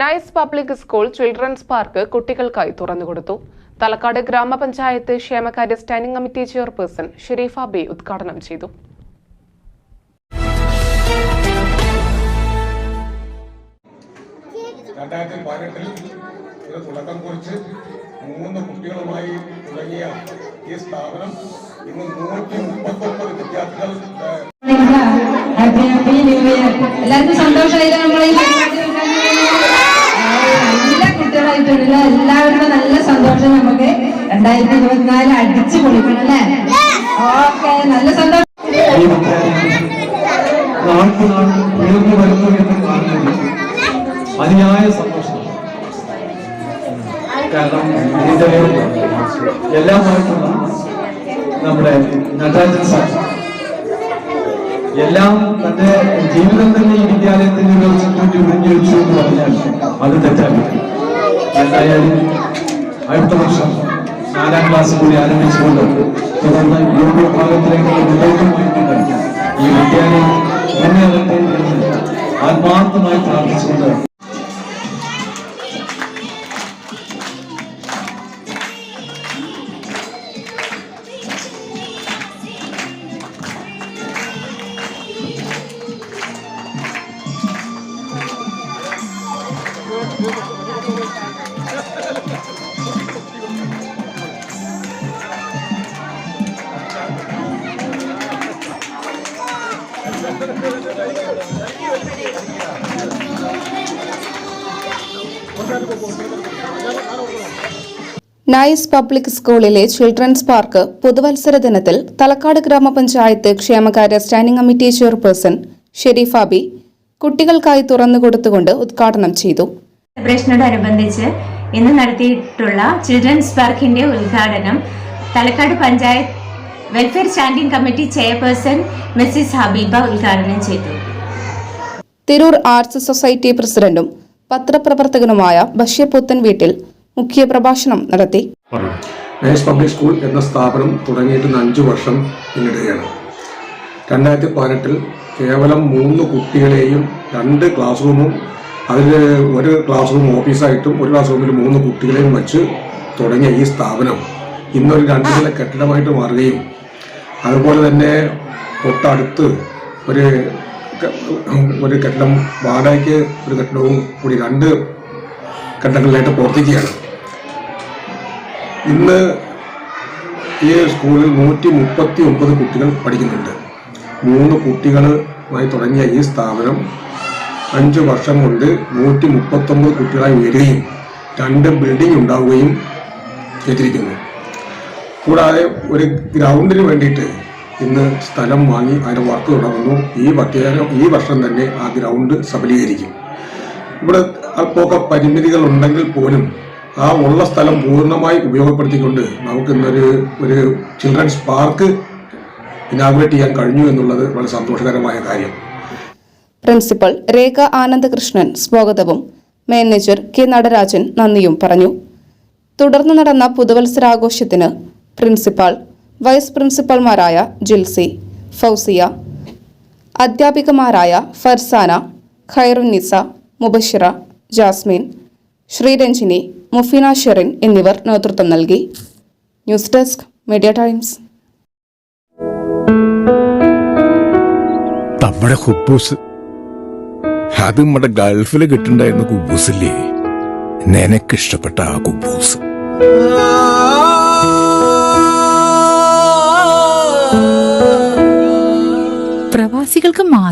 Nice public school children's park കുട്ടികൾക്കായി തുറന്നുകൊടുത്തു. തലക്കാട് ഗ്രാമപഞ്ചായത്ത് ക്ഷേമകാര്യ standing committee chairperson Shareefa B ഉദ്ഘാടനം ചെയ്തു. രണ്ടായിരത്തി പതിനെട്ടിൽ ഇത് തുടക്കം കുറിച്ച് മൂന്ന് കുട്ടികളുമായി തുടങ്ങിയ ഈ സ്ഥാപനം ഇന്ന് നൂറ്റി മുപ്പത്തൊമ്പത് വിദ്യാർത്ഥികൾ എല്ലാവർക്കും സന്തോഷമായിട്ട് നമ്മളെ ഈ പരിപാടി ഉദ്ഘാടനം ചെയ്യുന്നത്? ആ, നല്ല കുട്ടികളായിട്ടുള്ള എല്ലാവരുടെ നല്ല സന്തോഷം നമുക്ക് രണ്ടായിരത്തി ഇരുപത്തിനാല് അടിച്ചു പൊളിക്കണം അല്ലേ? ഓക്കെ നല്ല സന്തോഷം. അതിയായ സന്തോഷം. നമ്മുടെ നടരാജൻ സാർ എല്ലാം തന്റെ ജീവിതം തന്നെ ഈ വിദ്യാലയത്തിന്റെ ചുറ്റുപറ്റി ഒഴിഞ്ഞു വെച്ചു എന്ന് പറഞ്ഞാൽ അത് തെറ്റാണ്. എന്തായാലും അടുത്ത വർഷം നാലാം ക്ലാസ് കൂടി ആരംഭിച്ചുകൊണ്ട് തുടർന്ന് യോഗ വിഭാഗത്തിലേക്ക് മുന്നോട്ട് പോയിക്കൊണ്ട് ഈ വിദ്യാലയം മുന്നേറട്ടെ എന്ന് ആത്മാർത്ഥമായി പ്രാർത്ഥിച്ചുകൊണ്ട് നൈസ് പബ്ലിക് സ്കൂളിലെ ചിൽഡ്രൻസ് പാർക്ക് പുതുവത്സര ദിനത്തിൽ തലക്കാട് ഗ്രാമപഞ്ചായത്ത് ക്ഷേമകാര്യ standing committee chairperson Shareefa B കുട്ടികൾക്കായി തുറന്നുകൊടുത്തുകൊണ്ട് ഉദ്ഘാടനം ചെയ്തു. സെലിബ്രേഷനോടനുബന്ധിച്ച് ഇന്ന് നടത്തിയിട്ടുള്ള ചിൽഡ്രൻസ് പാർക്കിന്റെ ഉദ്ഘാടനം Thalakkad panchayat welfare standing committee chairperson Mrs Habeeba ഉദ്ഘാടനം ചെയ്തു. തിരൂർ ആർട്സ് സൊസൈറ്റി പ്രസിഡന്റും പത്രപ്രവർത്തകനുമായ ബഷീർ പുത്തൻ വീട്ടിൽ മുഖ്യപ്രഭാഷണം നടത്തി. നൈസ് പബ്ലിക് സ്കൂൾ എന്ന സ്ഥാപനം തുടങ്ങിയിട്ട് അഞ്ചു വർഷം പിന്നിടുകയാണ്. രണ്ടായിരത്തി പതിനെട്ടിൽ കേവലം മൂന്ന് കുട്ടികളെയും രണ്ട് ക്ലാസ് റൂമും അതിൽ ഒരു ക്ലാസ് റൂം ഓഫീസായിട്ടും ഒരു ക്ലാസ് റൂമിൽ മൂന്ന് കുട്ടികളെയും വെച്ച് തുടങ്ങിയ ഈ സ്ഥാപനം ഇന്നൊരു രണ്ട് നില കെട്ടിടമായിട്ട് മാറുകയും അതുപോലെ തന്നെ തൊട്ടടുത്ത് ഒരു ഒരു കെട്ടിടം വാടകയ്ക്ക് ഒരു കെട്ടിടവും കൂടി രണ്ട് ഘട്ടങ്ങളിലായിട്ട് പ്രവർത്തിക്കുകയാണ്. ഇന്ന് ഈ സ്കൂളിൽ നൂറ്റി മുപ്പത്തി ഒമ്പത് കുട്ടികൾ പഠിക്കുന്നുണ്ട്. മൂന്ന് കുട്ടികളുമായി തുടങ്ങിയ ഈ സ്ഥാപനം അഞ്ച് വർഷം കൊണ്ട് നൂറ്റി മുപ്പത്തൊമ്പത് കുട്ടികളായി ഉയരുകയും രണ്ട് ബിൽഡിംഗ് ഉണ്ടാവുകയും ചെയ്തിരിക്കുന്നു. കൂടാതെ ഒരു ഗ്രൗണ്ടിന് വേണ്ടിയിട്ട് ഇന്ന് സ്ഥലം വാങ്ങി അതിന് വർക്ക് തുടങ്ങുന്നു. ഈ വക്കേരം ഈ വർഷം തന്നെ ആ ഗ്രൗണ്ട് സബലീകരിക്കും. ഇവിടെ അല്പമൊക്കെ പരിമിതികൾ ഉണ്ടെങ്കിൽ പോലും ആ ഉള്ള സ്ഥലം പൂർണമായി ഉപയോഗപ്പെടുത്തിക്കൊണ്ട് നമുക്ക് ഇന്നൊരു ഒരു ചിൽഡ്രൻസ് പാർക്ക് ഇനാഗ്രേറ്റ് ചെയ്യാൻ കഴിഞ്ഞു എന്നുള്ളത് വളരെ സന്തോഷകരമായ കാര്യം. പ്രിൻസിപ്പൽ രേഖ ആനന്ദകൃഷ്ണൻ സ്വാഗതവും. മാനേജർ കെ നടരാജൻ നന്ദിയും പറഞ്ഞു. തുടർന്ന് നടന്ന പുതുവത്സരാഘോഷത്തിന് പ്രിൻസിപ്പാൾ വൈസ് പ്രിൻസിപ്പൽമാരായ ജിൽസി ഫൗസിയ അധ്യാപികമാരായ ഫർസാന ഖൈറുന്നിസ മുബഷിറ ജാസ്മിൻ ശ്രീരഞ്ജിനി മുഫീന ഷെറിൻ എന്നിവർ നേതൃത്വം നൽകി. News desk Media Times. നമ്മുടെ ഹുബൂസ്. അത് നമ്മുടെ ഗൾഫിൽ കിട്ടുണ്ടായിരുന്ന കുബൂസില്ലേ? നിനക്കിഷ്ടപ്പെട്ട ആ കുബൂസ്.